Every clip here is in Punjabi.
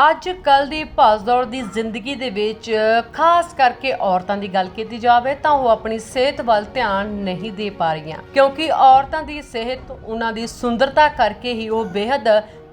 ਅੱਜ ਕੱਲ ਦੀ ਭੱਜਦੌੜ ਦੀ ਜ਼ਿੰਦਗੀ ਦੇ ਵਿੱਚ, ਖਾਸ ਕਰਕੇ ਔਰਤਾਂ ਦੀ ਗੱਲ ਕੀਤੀ ਜਾਵੇ ਤਾਂ ਉਹ ਆਪਣੀ ਸਿਹਤ ਵੱਲ ਧਿਆਨ ਨਹੀਂ ਦੇ ਪਾ ਰਹੀਆਂ। ਕਿਉਂਕਿ ਔਰਤਾਂ ਦੀ ਸਿਹਤ, ਉਹਨਾਂ ਦੀ ਸੁੰਦਰਤਾ ਕਰਕੇ ਹੀ ਉਹ ਬੇहद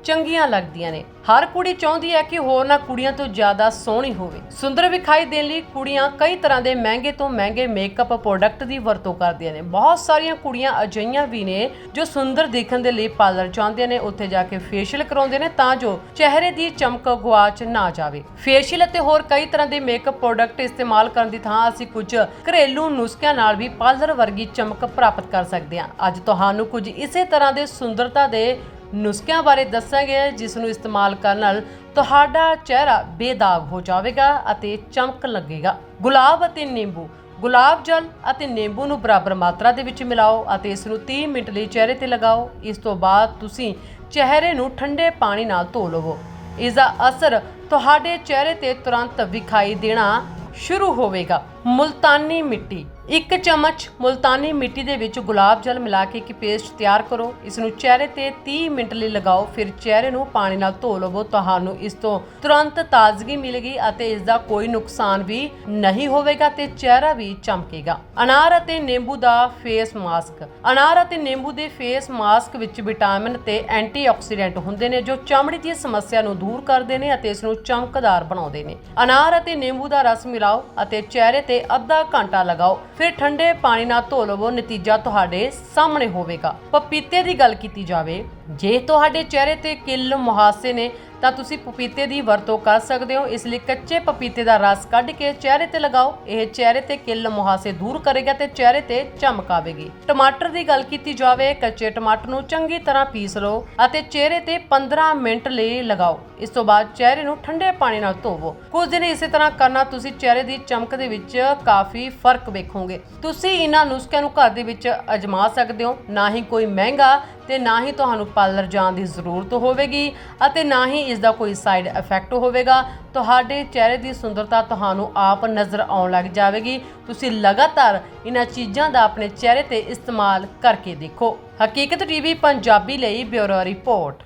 ਚੰਗੀਆਂ ਲੱਗਦੀਆਂ ਨੇ। ਹਰ ਕੁੜੀ ਚਾਹੁੰਦੀ ਹੈ ਕਿ ਹੋਰਨਾਂ ਕੁੜੀਆਂ ਤੋਂ ਜ਼ਿਆਦਾ ਸੋਹਣੀ ਹੋਵੇ। ਸੁੰਦਰ ਵਿਖਾਈ ਦੇਣ ਲਈ ਕੁੜੀਆਂ ਕਈ ਤਰ੍ਹਾਂ ਦੇ ਮਹਿੰਗੇ ਤੋਂ ਮਹਿੰਗੇ ਮੇਕਅਪ ਪ੍ਰੋਡਕਟ ਦੀ ਵਰਤੋਂ ਕਰਦੀਆਂ ਨੇ। ਬਹੁਤ ਸਾਰੀਆਂ ਕੁੜੀਆਂ ਅਜਿਹੀਆਂ ਵੀ ਨੇ ਜੋ ਸੁੰਦਰ ਦਿਖਣ ਦੇ ਲਈ ਪਾਰਲਰ ਜਾਂਦੀਆਂ ਨੇ, ਉੱਥੇ ਜਾ ਕੇ ਫੇਸ਼ੀਅਲ ਕਰਾਉਂਦੇ ਨੇ ਤਾਂ ਜੋ ਚਿਹਰੇ ਦੀ ਚਮਕ ਗੁਆਚ ਨਾ ਜਾਵੇ। ਫੇਸ਼ੀਅਲ ਅਤੇ ਹੋਰ ਕਈ ਤਰ੍ਹਾਂ ਦੇ ਮੇਕਅਪ ਪ੍ਰੋਡਕਟ ਇਸਤੇਮਾਲ ਕਰਨ ਦੀ ਥਾਂ ਅਸੀਂ ਕੁਝ ਘਰੇਲੂ ਨੁਸਖਿਆਂ ਨਾਲ ਵੀ ਪਾਰਲਰ ਵਰਗੀ ਚਮਕ ਪ੍ਰਾਪਤ ਕਰ ਸਕਦੇ ਹਾਂ। ਅੱਜ ਤੁਹਾਨੂੰ ਕੁਝ ਇਸੇ ਤਰ੍ਹਾਂ ਦੇ ਸੁੰਦਰਤਾ ਦੇ ਨੁਸਖਿਆਂ ਬਾਰੇ ਦੱਸਾਂਗੇ, ਜਿਸ ਨੂੰ ਇਸਤੇਮਾਲ ਕਰਨ ਨਾਲ ਤੁਹਾਡਾ ਚਿਹਰਾ ਬੇਦਾਗ ਹੋ ਜਾਵੇਗਾ ਅਤੇ ਚਮਕ ਲੱਗੇਗਾ। ਗੁਲਾਬ ਅਤੇ ਨਿੰਬੂ। ਗੁਲਾਬ ਜਲ ਅਤੇ ਨਿੰਬੂ ਨੂੰ ਬਰਾਬਰ ਮਾਤਰਾ ਦੇ ਵਿੱਚ ਮਿਲਾਓ ਅਤੇ ਇਸ ਨੂੰ 30 ਮਿੰਟ ਲਈ ਚਿਹਰੇ ਤੇ ਲਗਾਓ। ਇਸ ਤੋਂ ਬਾਅਦ ਤੁਸੀਂ ਚਿਹਰੇ ਨੂੰ ਠੰਡੇ ਪਾਣੀ ਨਾਲ ਧੋ ਲਵੋ। ਇਸ ਦਾ ਅਸਰ ਤੁਹਾਡੇ ਚਿਹਰੇ ਤੇ ਤੁਰੰਤ ਵਿਖਾਈ ਦੇਣਾ ਸ਼ੁਰੂ ਹੋਵੇਗਾ। ਮੁਲਤਾਨੀ ਮਿੱਟੀ। ਇੱਕ ਚਮਚ ਮੁਲਤਾਨੀ ਮਿੱਟੀ ਦੇ ਵਿੱਚ ਗੁਲਾਬ ਜਲ ਮਿਲਾ ਕੇ ਇੱਕ ਪੇਸਟ ਤਿਆਰ ਕਰੋ। ਇਸ ਨੂੰ ਚਿਹਰੇ ਤੇ 30 ਮਿੰਟ ਲਈ ਲਗਾਓ, ਫਿਰ ਚਿਹਰੇ ਨੂੰ ਪਾਣੀ ਨਾਲ ਧੋ ਲਵੋ। ਤੁਹਾਨੂੰ ਇਸ ਤੋਂ ਤੁਰੰਤ ਤਾਜ਼ਗੀ ਮਿਲੇਗੀ ਅਤੇ ਇਸ ਦਾ ਕੋਈ ਨੁਕਸਾਨ ਵੀ ਨਹੀਂ ਹੋਵੇਗਾ ਤੇ ਚਿਹਰਾ ਵੀ ਚਮਕੇਗਾ। ਅਨਾਰ ਅਤੇ ਨਿੰਬੂ ਦਾ ਫੇਸ ਮਾਸਕ। ਅਨਾਰ ਅਤੇ ਨਿੰਬੂ ਦੇ ਫੇਸ ਮਾਸਕ ਵਿੱਚ ਵਿਟਾਮਿਨ ਤੇ ਐਂਟੀਆਕਸੀਡੈਂਟ ਹੁੰਦੇ ਨੇ, ਜੋ ਚਮੜੀ ਦੀ ਸਮੱਸਿਆ ਨੂੰ ਦੂਰ ਕਰਦੇ ਨੇ ਅਤੇ ਇਸ ਨੂੰ ਚਮਕਦਾਰ ਬਣਾਉਂਦੇ ਨੇ। ਅਨਾਰ ਅਤੇ ਨਿੰਬੂ ਦਾ ਰਸ ਮਿਲਾਓ ਅਤੇ ਚਿਹਰੇ ਤੇ ਤੇ ਅੱਧਾ ਘੰਟਾ ਲਗਾਓ, ਫਿਰ ਠੰਡੇ ਪਾਣੀ ਨਾਲ ਧੋ ਲਵੋ, ਨਤੀਜਾ ਤੁਹਾਡੇ ਸਾਹਮਣੇ ਹੋਵੇਗਾ। ਪਪੀਤੇ ਦੀ ਗੱਲ ਕੀਤੀ ਜਾਵੇ ਜੇ ਤੁਹਾਡੇ ਚਿਹਰੇ ਤੇ ਕਿੱਲ ਮੁਹਾਸੇ ਨੇ, ਤਾਂ ਤੁਸੀਂ ਪਪੀਤੇ ਦੀ ਵਰਤੋਂ ਕਰ ਸਕਦੇ ਹੋ। ਇਸ ਲਈ ਕੱਚੇ ਪਪੀਤੇ ਦਾ ਰਸ ਕੱਢ ਕੇ ਚਿਹਰੇ ਤੇ ਲਗਾਓ। ਇਹ ਚਿਹਰੇ ਤੇ ਕਿੱਲ ਮੁਹਾਸੇ ਦੂਰ ਕਰੇਗਾ ਤੇ ਚਿਹਰੇ ਤੇ ਚਮਕ ਆਵੇਗੀ ਟਮਾਟਰ ਦੀ ਗੱਲ ਕੀਤੀ ਜਾਵੇ, ਕੱਚੇ ਟਮਾਟਰ ਨੂੰ ਚੰਗੀ ਤਰ੍ਹਾਂ ਪੀਸ ਲਓ ਅਤੇ ਚਿਹਰੇ ਤੇ 15 ਮਿੰਟ ਲਈ ਲਗਾਓ। ਇਸ ਤੋਂ ਬਾਅਦ ਚਿਹਰੇ ਨੂੰ ਠੰਡੇ ਪਾਣੀ ਨਾਲ ਧੋਵੋ। ਕੁਝ ਦਿਨ ਇਸੇ ਤਰ੍ਹਾਂ ਕਰਨਾ, ਤੁਸੀਂ ਚਿਹਰੇ ਦੀ ਚਮਕ ਦੇ ਵਿੱਚ ਕਾਫੀ ਫ਼ਰਕ ਵੇਖੋਗੇ। ਤੁਸੀਂ ਇਹਨਾਂ ਨੁਸਖਿਆਂ ਨੂੰ ਘਰ ਦੇ ਵਿੱਚ ਅਜਮਾ ਸਕਦੇ ਹੋ। ਨਾ ਹੀ ਕੋਈ ਮਹਿੰਗਾ ਤੇ ਨਾ ਹੀ ਤੁਹਾਨੂੰ ਪਾਰਲਰ ਜਾਣ ਦੀ ਜ਼ਰੂਰਤ ਹੋਵੇਗੀ ਅਤੇ ਨਾ ਹੀ ਇਸ ਦਾ ਕੋਈ ਸਾਈਡ ਇਫੈਕਟ ਹੋਵੇਗਾ। ਤੁਹਾਡੇ ਚਿਹਰੇ ਦੀ ਸੁੰਦਰਤਾ ਤੁਹਾਨੂੰ ਆਪ ਨਜ਼ਰ ਆਉਣ ਲੱਗ ਜਾਵੇਗੀ। ਤੁਸੀਂ ਲਗਾਤਾਰ ਇਹਨਾਂ ਚੀਜ਼ਾਂ ਦਾ ਆਪਣੇ ਚਿਹਰੇ ਤੇ ਇਸਤੇਮਾਲ ਕਰਕੇ ਦੇਖੋ। ਹਕੀਕਤ ਟੀਵੀ ਪੰਜਾਬੀ ਲਈ ਬਿਊਰੋ ਰਿਪੋਰਟ।